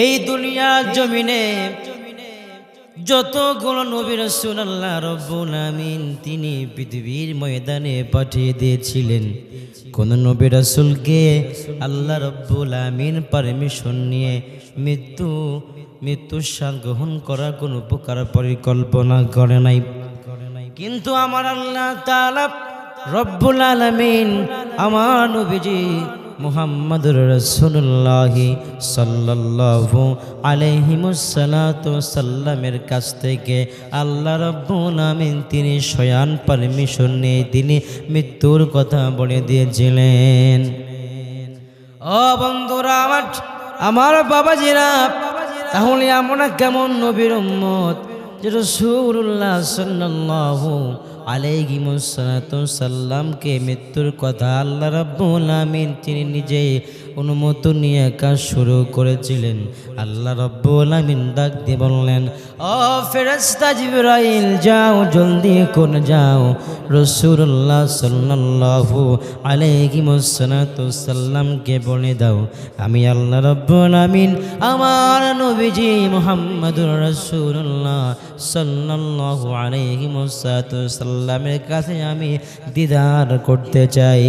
এই দুনিয়ার জমিনে যতগুলো নবী রসুল আল্লাহ রব্বুল আমিন তিনি পৃথিবীর ময়দানে পাঠিয়ে দিয়েছিলেন। কোন নবী রসুলকে আল্লাহ রব্বুল আমিন পারমিশন নিয়ে মৃত্যু, মৃত্যুর স্বাদ গ্রহণ করার কোনো উপকার পরিকল্পনা করে নাই। কিন্তু আমার আল্লাহ তাআলা রব্বুল আলামিন আমার নবীজি মুহাম্মদুর রাসূলুল্লাহ সাল্লাল্লাহু আলাইহি সাল্লামের কাছ থেকে আল্লাহ রব্বুল আমিন তিনি শয়ান পারমিশন নিয়ে তিনি মৃত্যুর কথা বলে দিয়েছিলেন। ও বন্ধুরা, আমার আমার বাবাজিরা, তাহলে আমরা কেমন নবীর উম্মত? যে রসুল্লাহ সাল্লাল্লাহু আলাইহি সাল্লামকে মৃত্যুর কথা আল্লাহ রাব্বুল আমিন তিনি নিজে অনুমোদন নিয়ে কাজ শুরু করেছিলেন। আল্লাহ রাব্বুল আমিন ডাক দিয়ে বললেন, ও ফেরেশতা জিবরাইল, যাও, জলদি কোন যাও। রসুল্লাহ সাল্লাল্লাহু আলাইহি সাল্লামকে বলে দাও, আমি আল্লাহ রাব্বুল আমিন আমার নবীজি মুহাম্মদুর রাসূলুল্লাহ সাল্লাল্লাহু আলাইহি সাল্লামের কাছে আমি দিদার করতে চাই।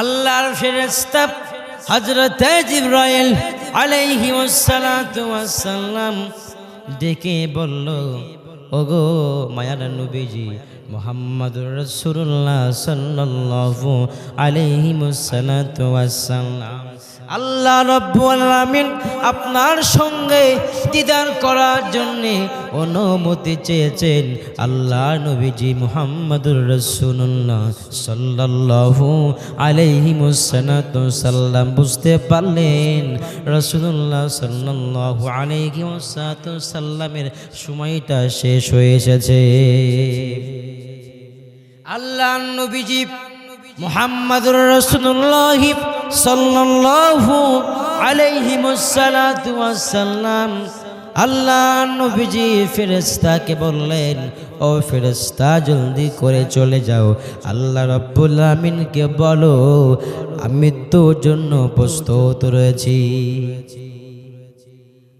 আল্লাহর ফেরেশতা হযরত জিবরাইল আলাইহি সাল্লাম ডেকে বলল, ওগো মায়ার নবীজি, মোহাম্মদুর রাসূলুল্লাহ সাল্লাল্লাহু আলাইহি ওয়াসাল্লাম আল্লাহ রব্বুল আপনার সঙ্গে দিদার করার জন্য অনুমতি চেয়েছেন আল্লাহ নবীজি মুহাম্মদুর রাসূলুল্লাহ সাল্লাল্লাহু আলাইহি সাল্লাম বুঝতে পারলেন? রাসূলুল্লাহ সাল্লাল্লাহু আলাইহি সাল্লামের সময়টা শেষ হয়ে এসেছে। আল্লাহ নবীজি মুহাম্মদুর রাসূলুল্লাহ সাল্লাল্লাহু আলাইহি ওয়াসাল্লাম আল্লাহ নবীজি ফেরেশতাকে বললেন, ও ফেরেশতা, জলদি করে চলে যাও। আল্লাহ রাব্বুল আমিনকে বলো, আমি মৃত্যুর জন্য প্রস্তুত রয়েছি।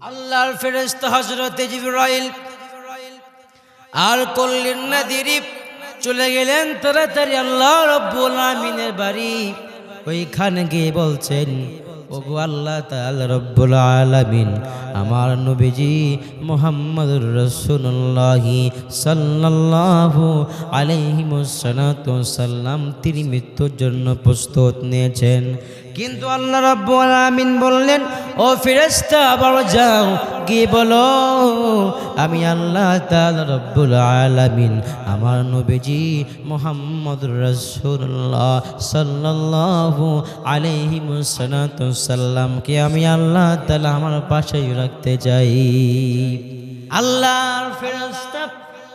আল্লাহর ফেরেশতা হযরতে জিবরাইল আর করলেন না দেরি চলে গেলেন তাড়াতাড়ি আল্লাহ রব্বুল আমিনের বাড়ি। ওইখানে গিয়ে বলছেন, ওগো আল্লাহ তাল রব্বুল আলমিন, আমার নবীজি মুহাম্মদুর রসুল্লাহি সাল্লাল্লাহু আলাইহি সাল্লাম তিনি মৃত্যুর জন্য প্রস্তুত নিয়েছেন। কিন্তু আল্লাহ রাব্বুল আলামিন বললেন, ও ফেরেশতা আবার যাও। গিয়ে বলো? আমি আল্লাহ রব্বুল আলামিন, আমার নবীজি মুহাম্মদুর রাসূলুল্লাহ সাল্লাল্লাহু আলাইহি সাল্লামকে আমি আল্লাহ তাআলা আমার পাশেই রাখতে চাই। আল্লাহর ফেরেশতা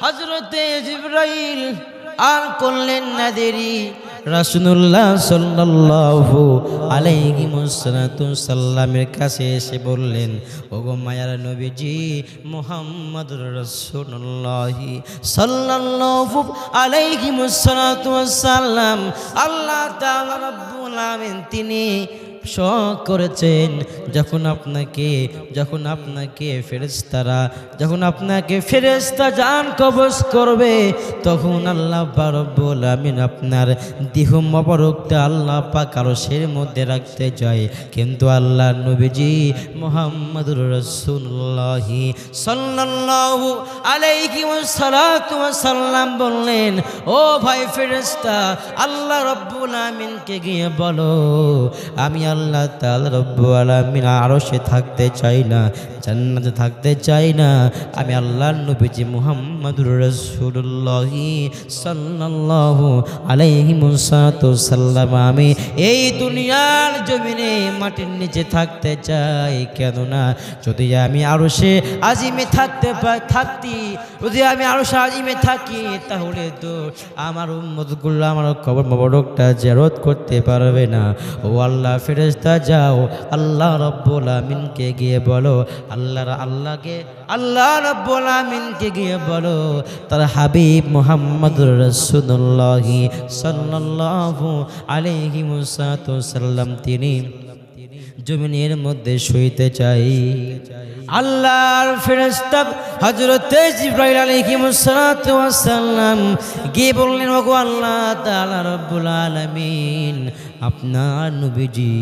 হযরতে জিবরাইল আর করলেন না দেরি। রাসূলুল্লাহ সাল্লাল্লাহু আলাইহি সাল্লামের কাছে এসে বললেন, ওগো মায়ার নবীজি, মুহাম্মদুর রাসূলুল্লাহ সাল্লাল্লাহু আলাইহি সাল্লাম আল্লাহ তিনি শখ করেছেন, যখন আপনাকে যখন আপনাকে ফেরেস্তারা যখন আপনাকে ফেরেস্তা জান কবজ করবে, তখন আল্লাহ বারব্বুল আমিন আপনার দেহ মবরকটা আল্লাহ পাক আরশের মধ্যে রাখতে চায়। কিন্তু আল্লাহ নবীজি মোহাম্মদুর রসুল্লাহি সাল্লাল্লাহু আলাইহি ওয়াসাল্লাম বললেন, ও ভাই ফেরেস্তা আল্লাহ রব্বুল আমিনকে গিয়ে বলো, আমি আল্লাহ তাআলা রব্বুল আলামিন আরশে থাকতে চাই না, জান্নাতে থাকতে চাই না। আমি আল্লাহর নবীজি মুহাম্মদুর রাসূলুল্লাহ সাল্লাল্লাহু আলাইহি আমি এই দুনিয়ার জমিনে মাটির নিচে থাকতে চাই, কেননা যদি আমি আরশে আজিমে থাকতে থাকতি, যদি আমি আরশে আজিমে থাকি, তাহলে তো আমার উম্মতগুলো আমার কবর মবরকটা জেরত করতে পারবে না। ও আল্লাহ ফেরেস্তা যাও। আল্লাহ রব্বুল আমিনকে গিয়ে বলো আল্লাহ আল্লাহকে, আল্লাহ রব্বুল আমিনকে গিয়ে বলো, তার হাবিব মোহাম্মদুর রসুল্লাহি সাল্লাল্লাহু আলাইহি সাল্লাম তিনি জমিনের মধ্যে শুইতে চাই। আল্লাহর ফেরেস্তা হজরত ওয়াস সালাম গিয়ে বললেন, ওগো আল্লাহ তাআলা রব্বুল আলামিন আপনার নবীজি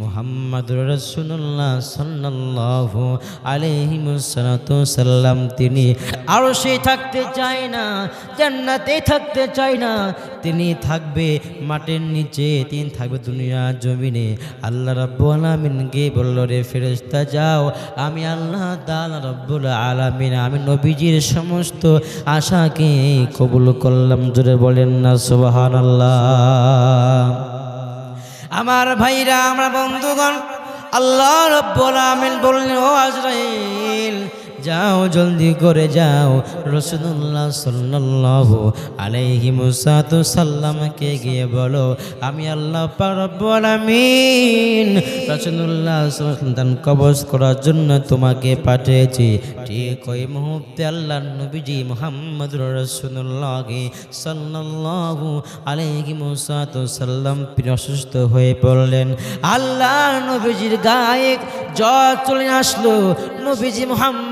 মোহাম্মদুর রাসূলুল্লাহ সাল্লাল্লাহু আলাইহি সাল্লাম, তিনি আরও সে থাকতে চায় না, জান্নাতে থাকতে চায় না, তিনি থাকবে মাটির নিচে, তিনি থাকবে দুনিয়া জমিনে। আল্লাহ রাব্বুল আলামিনকে বলল, রে ফেরেশতা, যাও, আমি আল্লাহ তাআলা রব্বুল আলামিন, আমি নবীজির সমস্ত আশাকে কবুল করলাম। জোরে বলেন না, সুবহানাল্লাহ। আমার ভাইরা আমরা বন্ধুগণ আল্লাহ রব্বুল আমিন বললেন ও আজরাইল যাও, জলদি করে যাও। রসুল্লাহ সাল্লাল্লাহু আলাইহি মুসাতু সাল্লামকে গিয়ে বলো, আমি আল্লাহ আমিন রসুল্লাহ দান কবজ করার জন্য তোমাকে পাঠিয়েছি। ঠিক ওই মুহূর্তে আল্লাহ নবীজি মোহাম্মদ রসুল্লাহকে সাল্লাল্লাহু আলাইহি মুসাতু সাল্লাম অসুস্থ হয়ে পড়লেন। আল্লাহ নবীজির গায়ে জ্বর চলে আসলো। নবীজি মোহাম্মদ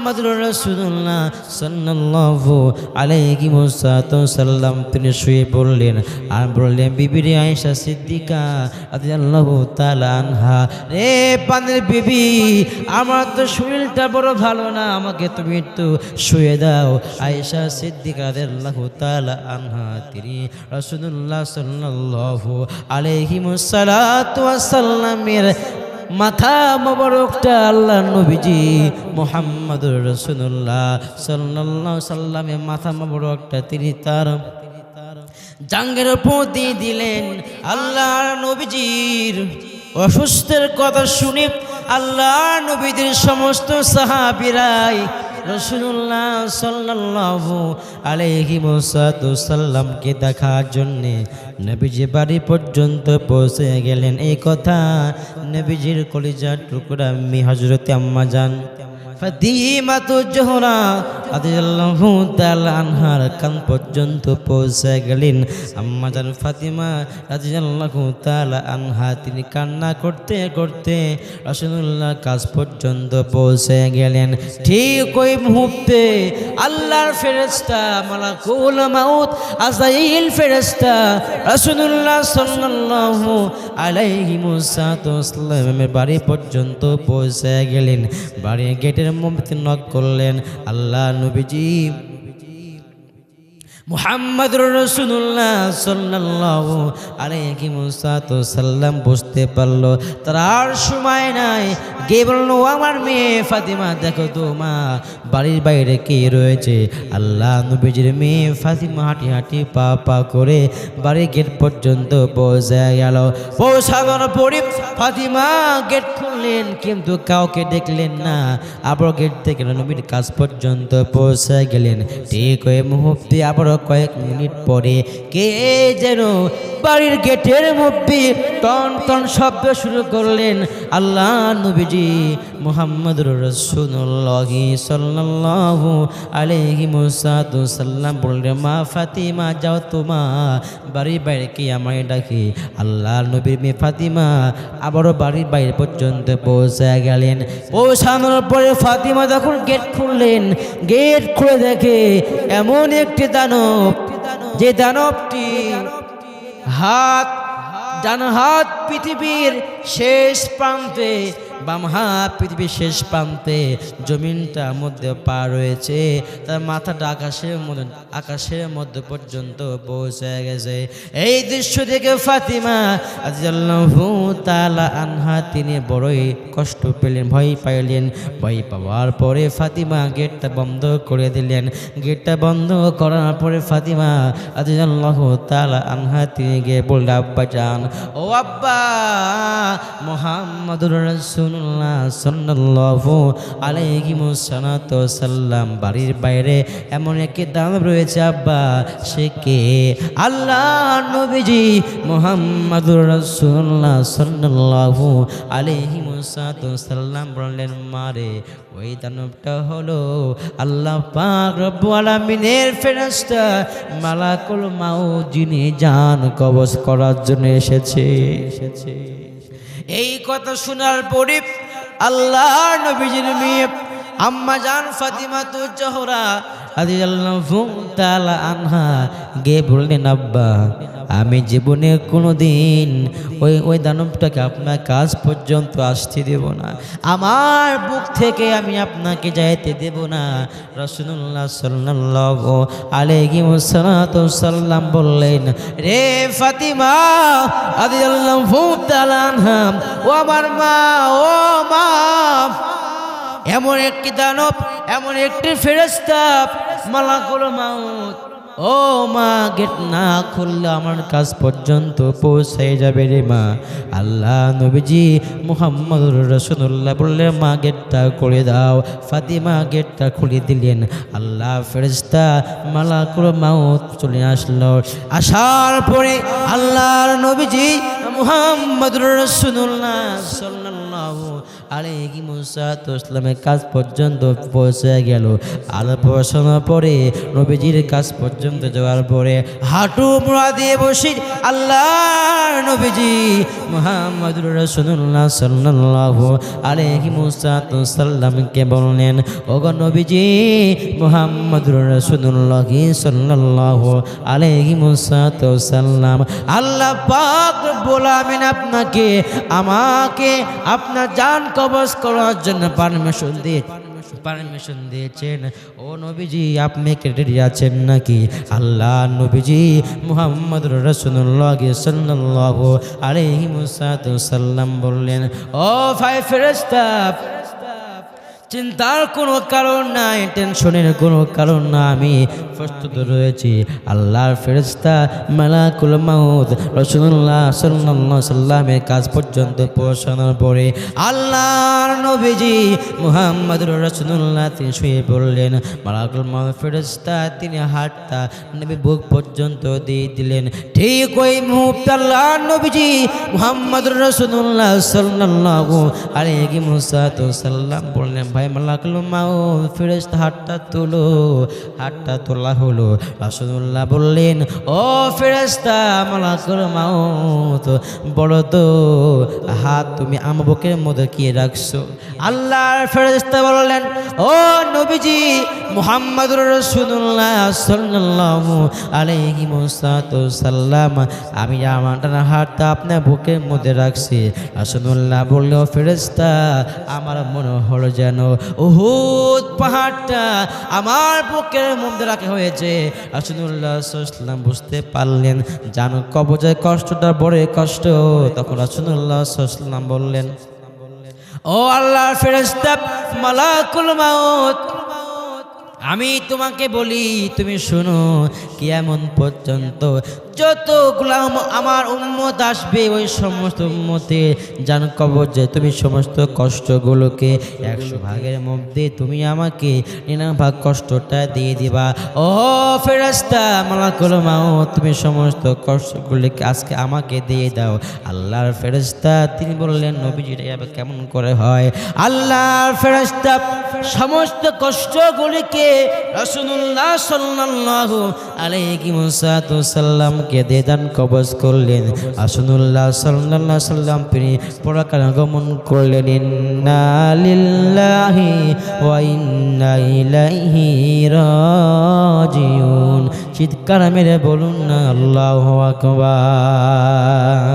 রসুল্লাহ সাল্লাল্লাহু আলাইহি মুসাতু সাল্লাম তিনি শুয়ে পড়লেন আর বললেন, বিবিরে আয়েশা সিদ্দিকা রাদিয়াল্লাহু তাআলা আনহা। রে পানের বিবি, আমার তো শরীরটা বড় ভালো না, আমাকে তুমি একটু শুয়ে দাও। আয়েশা সিদ্দিকা রাদিয়াল্লাহু তাআলা আনহা, তিনি রাসূলুল্লাহ সাল্লাল্লাহু আলাইহি মুসাল্লাতু ওয়াসাল্লামের মাথা মোবারকটা আল্লাহ নবীজি মোহাম্মদ রসুল্লাহ সাল্লাহ সাল্লামে মাথা মোবারকটা তিনি তার জাঙ্গের উপর দিলেন। আল্লাহ নবীজির অসুস্থের কথা শুনে আল্লাহ নবীদের সমস্ত সাহাবিরাই রসুল্লাহ সাল্লাল্লাহু আলাইহি সাল্লামকে দেখার জন্যে নবীজি বাড়ি পর্যন্ত পৌঁছে গেলেন। এই কথা নবীজির কলিজার টুকরা মি হজরতে আম্মা যান আনহার কান পর্যন্ত গেলেন। আনহা, তিনি কান্না করতে করতে রাসূলুল্লাহর কাছ পর্যন্ত পৌঁছে গেলেন। ঠিক ওই মুহূর্তে আল্লাহর ফেরেশতা মালাকুল মাউত, আজাইল ফেরেশতা রাসূলুল্লাহ সাল্লাল্লাহু বাড়ি পর্যন্ত পৌঁছে গেলেন। বাড়ির গেটের মধ্যে নক করলেন। আল্লাহ নবীজি মুহাম্মদ রসুল্লাহ সাল্লাহ আলাইহি মুসাতো সাল্লাম বুঝতে পারল, তার আর সময় নাই। গে বলল আমার মেয়ে ফাতিমা, দেখো তো মা, বাড়ির বাইরে কে রয়েছে? আল্লাহ নবীজির মেয়ে ফাতিমা হাঁটি হাঁটি পা পা করে বাড়ির গেট পর্যন্ত পৌঁছে গেল। পৌঁছানোর পরে ফাতিমা গেট খুললেন, কিন্তু কাউকে দেখলেন না। আবার গেট থেকে নবীর কাজ পর্যন্ত পৌঁছে গেলেন। ঠিক ওই মুহূর্তে আবারও কয়েক মিনিট পরে কে যেন বাড়ির গেটের মধ্যে টন টন শব্দ শুরু করলেন আল্লাহ নবীজি মোহাম্মদ রসুল্লাহ সাল্লাল্লাহু আলাইহি মুসাদু সাল্লাম বললেন, মা ফাতিমা, যাও তোমা বাড়ির বাইরে কি আমায় ডাকে? আল্লাহ নবীর মেয়ে ফাতিমা আবারও বাড়ির বাইরে পর্যন্ত পৌঁছে গেলেন। পৌঁছানোর পরে ফাতিমা যখন গেট খুললেন, গেট খুলে দেখে এমন একটি দানব যে দানবটি হাত ডান হাত পৃথিবীর শেষ প্রান্তে বাম হাত পৃথিবীর শেষ প্রান্তে জমিনটার মধ্যে পা রয়েছে তার মাথাটা আকাশের মধ্যে আকাশের মধ্যে পর্যন্ত পৌঁছে গেছে। এই দৃশ্য দেখে ফাতিমা তালা আনহা তিনি বড়ই কষ্ট পেলেন, ভয় পাইলেন। ভয় পাওয়ার পরে ফাতিমা গেটটা বন্ধ করে দিলেন। গেটটা বন্ধ করার পরে ফাতিমা আল্লাহ তালা আনহা তিনি গিয়ে বললেন, আব্বা যান ও আব্বা, মোহাম্মদুর রাসূলুল্লাহ সাল্লাল্লাহু আলাইহি মুসাল্লাতু বাড়ির বাইরে এমন একটি দাম রয়েছে, আব্বা, সে কে? আল্লাহ, নবীজি মোহাম্মদুর সাল্লাল্লাহু আলাইহি মুসাল্লাতু সাল্লাম বললেন মারে ওই দানবটা হলো আল্লাহ পাক রব্বুল আলামিনের ফেরেশতা, মালাকুল মাউত, যিনি জান কবজ করার জন্য এসেছে এসেছে। এই কথা শোনার পরে আল্লাহ নবীজির মেয়ে আম্মা জান ফাতিমা তো জহরা আনহা, গে বললেন, আব্বা, আমি জীবনে কোনো দিন ওই ওই দানবটাকে আপনার কাজ পর্যন্ত আসতে দেব না। আমার বুক থেকে আমি আপনাকে যাইতে দেব না। রসুল্লাহ সাল্লাহ আলাইহি সাল্লাম বললেন, রে ফাতিমা তাআলা আনহা, ও আমার মা, ও মা এমন একটি দানব, এমন একটি ফেরেস্তা মালাকুল মাউত। ও মা, গেট না খুললে আমার কাজ পর্যন্ত পৌঁছে যাবে রে মা। আল্লাহ নবীজি মুহাম্মদুর রসুল্লাহ বললে মা, গেটটা করে দাও। ফাতিমা গেটটা খুলে দিলেন। আল্লাহ ফেরেস্তা মালাকুল মাউত চলে আসলো। আসার পরে আল্লাহর নবীজি মুহাম্মদুর রসুল্লাহ আলাইহি মুসাল্লামের কাজ পর্যন্ত পৌঁছে গেল। আলো পৌঁছানোর পরে, নবীজির কাজ পর্যন্ত যাওয়ার পরে হাঁটু মোড়া দিয়ে বসি আল্লাহ নবীজি মুহাম্মদুর রাসূলুল্লাহ সাল্লাল্লাহু আলাইহি মুসাল্লামকে বললেন, ওগো নবীজি মুহাম্মদুর রাসূলুল্লাহ সাল্লাল্লাহু আলাইহি মুসাল্লাম আল্লাহ পাক রব্বুল আমিন আপনাকে, আমাকে, আপনার জান কবজ করার জন্য পারমিশন দিয়ে পারমিশন দিয়েছেন। ও নবীজি, আপনি ক্রেডিট আছেন নাকি? আল্লাহ নবীজি মুহাম্মদ রসুল্লাহ সাল্লাহ আলহি সাল্লাম বললেন, ও ফাই ফেরেস্তা চিন্তার কোনো কারণ নাই, টেনশনের কোনো কারণ না আমি প্রস্তুত রয়েছি। আল্লাহর ফেরেস্তা মালাকুল মাউদ রসুল্লাহ সাল্লাহ সাল্লামের কাজ পর্যন্ত পৌঁছানোর পরে আল্লাহর নবীজি মুহাম্মদ রসুল্লাহ তিনি শুয়ে পড়লেন। মালাকুল মাউদ ফেরেস্তা তিনি হাতটা নবী বুক পর্যন্ত দিয়ে দিলেন। ঠিক ওই মুহূর্তে আল্লাহ নবীজি মুহাম্মদ রসুল্লাহ সাল্লাহ আলাইহি সাল্লাম বললেন, ভাই মালাকুল মাও ফেরেস্ত হাতটা তুলো, হাতটা তোলা হলো। রাসুল্লাহ বললেন, ও ফেরেস্তা মালাকুল মাও, তো বড় তো, হাত তুমি আমার মধ্যে কি রাখছো? আল্লাহর ফেরেস্তা বললেন, ও নবীজি, মুহাম্মদুর রাসূলুল্লাহ সাল্লাল্লাহু আলাইহি সাল্লাম আমি আমার হাতটা আপনার বুকের মধ্যে রাখছি। রাসূলুল্লাহ বলল ফেরেস্তা আমার মনে হলো যেন উহুদ পাহাড়টা আমার বুকের মধ্যে রাখা হয়েছে। রাসূলুল্লাহ সাল্লাম বুঝতে পারলেন, জানো কবজের কষ্টটা বড় কষ্ট। তখন রাসূলুল্লাহ সাল্লাম বললেন, ও আল্লাহ মালাকুল মাউত, আমি তোমাকে বলি, তুমি শোনো কেমন পর্যন্ত যত গুলাম আমার উম্মত আসবে, ওই সমস্ত উম্মতে জান কবর যে তুমি সমস্ত কষ্টগুলোকে একশো ভাগের মধ্যে তুমি আমাকে নিরানব্বই ভাগ কষ্টটা দিয়ে দিবা। ও ফেরাস্তা মালাকুল মাও তুমি সমস্ত কষ্টগুলিকে আজকে আমাকে দিয়ে দাও। আল্লাহর ফেরেস্তা তিনি বললেন, নবীজির এভাবে কেমন করে হয়? আল্লাহর ফেরেস্তা সমস্ত কষ্টগুলিকে রসুল্লাহ সাল্লাল্লাহু আলাইহি সাল্লামকে দেদান কবজ করলেন। আসনুল্লাহ সাল্লাহ সাল্লাম তিনি পরাকার গমন করলেন। ইন্না লিল্লাহি ওয়া ইন্না ইলাইহি রাজিউন। চিৎকার মেরে বলুন না আল্লাহু আকবার।